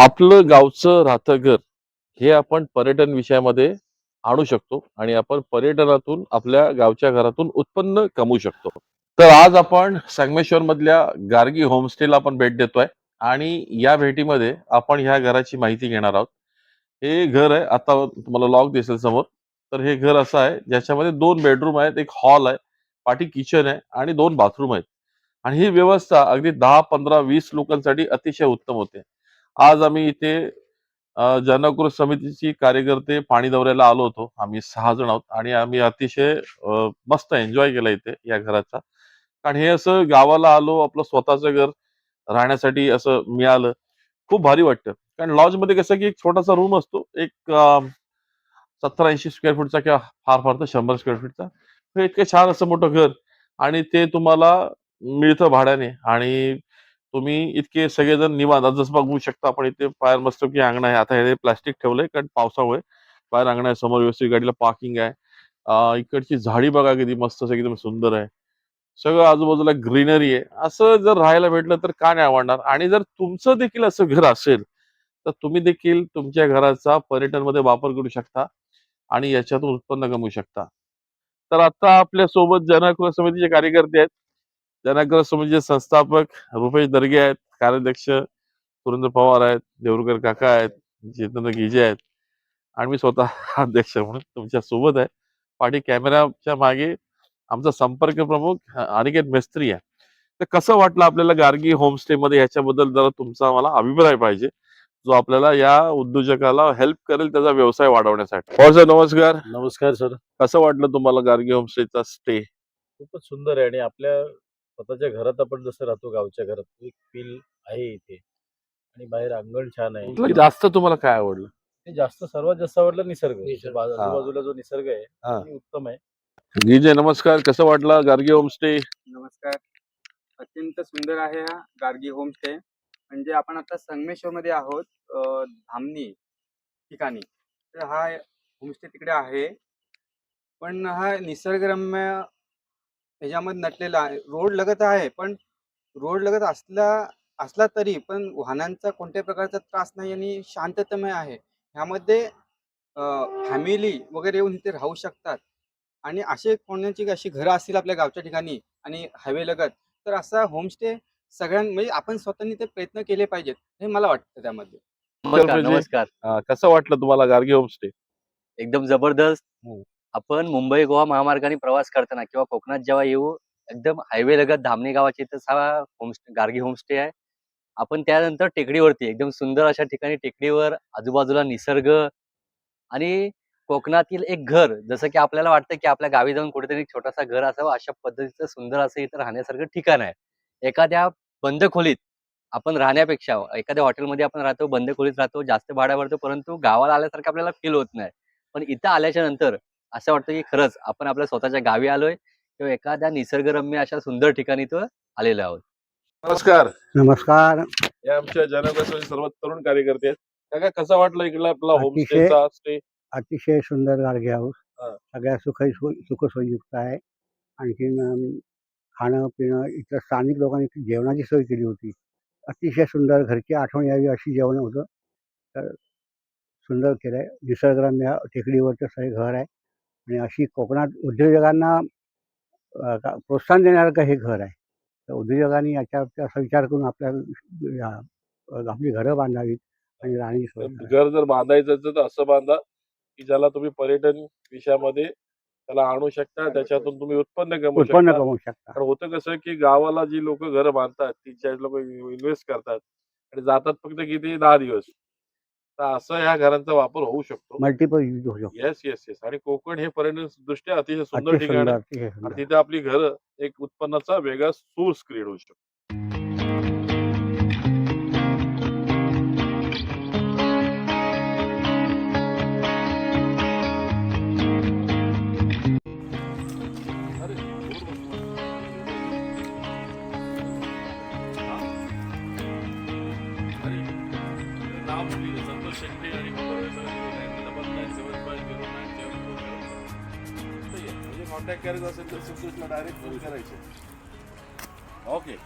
आपलं गावचं राहतं घर हे आपण पर्यटन विषयामध्ये आणू शकतो आणि आपण पर्यटनातून आपल्या गावच्या घरातून उत्पन्न कमवू शकतो. तर आज आपण संगमेश्वर मधल्या गार्गी होमस्टेला आपण भेट देतोय आणि या भेटीमध्ये आपण ह्या घराची माहिती घेणार आहोत. हे घर आहे आता तुम्हाला लॉक दिसेल समोर. तर हे घर असं आहे ज्याच्यामध्ये दोन बेडरूम आहेत एक हॉल आहे पाठी किचन आहे आणि दोन बाथरूम आहेत. आणि ही व्यवस्था अगदी दहा पंधरा वीस लोकांसाठी अतिशय उत्तम होते. आज आम्ही इथे जनकृत समितीची कार्यकर्ते पाणी दौऱ्याला आलो होतो. आम्ही सहा जण आहोत आणि आम्ही अतिशय मस्त एन्जॉय केला इथे या घराचा. कारण हे असं गावाला आलो आपलं स्वतःचं घर राहण्यासाठी असं मिळालं. खूप भारी वाटतं. कारण लॉजमध्ये कसं की एक छोटासा रूम असतो. एक सत्तर ऐंशी स्क्वेअर फूटचा किंवा फार फार तर शंभर स्क्वेअर फूटचा हे इतकं छान असं मोठं घर आणि ते तुम्हाला मिळतं भाड्याने. आणि तुम्ही इतके सगळेजण निवांत. जसं बघू शकता आपण इथे बाहेर मस्त की अंगण आहे. आता हे प्लास्टिक ठेवलंय कारण पावसामुळे बाहेर अंगण आहे समोर व्यवस्थित गाडीला पार्किंग आहे. इकडची झाडी बघा किती मस्त असं सुंदर आहे. सगळं आजूबाजूला ग्रीनरी आहे. असं जर राहायला भेटलं तर का नाही आवडणार? आणि जर तुमचं देखील असं घर असेल तर तुम्ही देखील तुमच्या घराचा पर्यटनमध्ये वापर करू शकता आणि याच्यातून उत्पन्न कमवू शकता. तर आता आपल्यासोबत जनक समितीचे कार्यकर्ते आहेत. जनकृत समितीचे संस्थापक रुपेश दर्गे आहेत कार्याध्यक्ष सुरेंद्र पवार आहेत देवरुकर काका आहेत जितेंद्र गिजे आहेत. आणि मी स्वतः अध्यक्ष म्हणून तुमच्यासोबत आहे. पाठी कॅमेराच्या मागे आमचा संपर्क प्रमुख अनिकेत मेस्त्री आहे. तर कसं वाटलं आपल्याला गार्गी होमस्टे मध्ये ह्याच्याबद्दल जरा तुमचा मला अभिप्राय पाहिजे जो आपल्याला या उद्योजकाला हेल्प करेल त्याचा व्यवसाय वाढवण्यासाठी? हो सर नमस्कार. नमस्कार सर. कसं वाटलं तुम्हाला गार्गी होमस्टेचा स्टे खूपच सुंदर आहे आणि आपल्या स्वतःच्या घरात आपण जसं राहतो गावच्या घरात तो एक फील आहे इथे. आणि बाहेर अंगण छान आहे. जास्त तुम्हाला काय आवडलं? हे जास्त सर्वात जास्त आवडलं निसर्ग. आजूबाजूला जो निसर्ग आहे हा. ते उत्तम आहे. गिजे नमस्कार. कसं वाटलं? गार्गी होमस्टे? नमस्कार. अत्यंत सुंदर आहे हा गार्गी होमस्टे. म्हणजे आपण आता संगमेश्वरमध्ये आहोत अ, धामणी ठिकाणी. तर हा होमस्टे तिकडे आहे. पण हा निसर्गरम्य ह्याच्यामध्ये नटलेला आहे. रोड लगत आहे पण रोड लगत असला असला तरी पण वाहनांचा कोणत्याही प्रकारचा त्रास नाही आणि शांततामय आहे. ह्यामध्ये फॅमिली वगैरे येऊन इथे राहू शकतात. आणि असे कोणाची अशी घरं असतील आपल्या गावच्या ठिकाणी आणि हायवे लगत तर असा होमस्टे सगळ्यां म्हणजे आपण स्वतःनी ते प्रयत्न केले पाहिजेत हे मला वाटतं त्यामध्ये. नमस्कार कसं वाटलं तुम्हाला गार्गी होमस्टे एकदम जबरदस्त. हम्म. आपण मुंबई गोवा महामार्गाने प्रवास करताना किंवा कोकणात जेव्हा येऊ एकदम हायवे लगत धामणी गावाची इथं हा होमस्टे गार्गी होमस्टे आहे. आपण त्यानंतर टेकडीवरती एकदम सुंदर अशा ठिकाणी टेकडीवर आजूबाजूला निसर्ग आणि कोकणातील एक घर जसं की आपल्याला वाटतं की आपल्या गावी जाऊन कुठेतरी एक छोटासा घर असावं अशा पद्धतीचं सुंदर असं इथं राहण्यासारखं ठिकाण आहे. एखाद्या बंद खोलीत आपण राहण्यापेक्षा एखाद्या हॉटेलमध्ये आपण राहतो बंद खोलीत राहतो जास्त भाड्या भरतो परंतु गावाला आल्यासारखं आपल्याला फील होत नाही. पण इथं आल्याच्यानंतर असं वाटतं की खरंच आपण आपल्या स्वतःच्या गावी आलोय किंवा एखाद्या निसर्गरम्य अशा सुंदर ठिकाणी तो आलेलो आहोत. नमस्कार. नमस्कार. या आमच्या जनकसमिती सर्व तरुण कार्यकर्ते आहेत. काका कसं वाटलं इकडला आपला अतिशय- होमस्टेचा स्टे अतिशय सुंदर गाडगे हाऊस. हा. सगळ्या सुख सुखसोयीयुक्त आहे. आणखीन अम, खाणं पिणं इथं स्थानिक लोकांनी इथे जेवणाची सोय केली होती. अतिशय सुंदर घरची आठवण यावी अशी जेवण होतं. तर सुंदर केलं आहे निसर्गरम्य टेकडीवरचं सगळे घर आहे. आणि अशी कोकणात उद्योजकांना का- प्रोत्साहन देणारं हे घर आहे? तर उद्योजकांनी याच्यावर असा विचार करून आपल्या आपली घरं बांधावीत आणि करावी. घर जर बांधायचं असेल तर असं बांधा की ज्याला तुम्ही पर्यटन विषयामध्ये त्याला आणू शकता त्याच्यातून तुम्ही उत्पन्न कमवू उत्पन्न शकता कमवू शकता. कारण होतं कसं की गावाला जी लोक घरं बांधतात ती चाळीस लोक इन्व्हेस्ट करतात आणि जातात फक्त किती दहा दिवस. तर असं ह्या घरांचा वापर होऊ शकतो. मल्टिपल यूज होऊ शकतो. येस येस येस आणि कोकण हे पर्यटन दृष्ट्या अतिशय सुंदर अति ठिकाण सुंदर आहे अतिशय सुंदर. आणि तिथे आपली घरं एक उत्पन्नाचा वेगळा सोर्स क्रिएट होऊ शकतो? अरे, नाव लिहिलं, म्हणजे कॉन्टॅक्ट करायचं असेल तर संतोषला डायरेक्ट फोन करायचे. ओके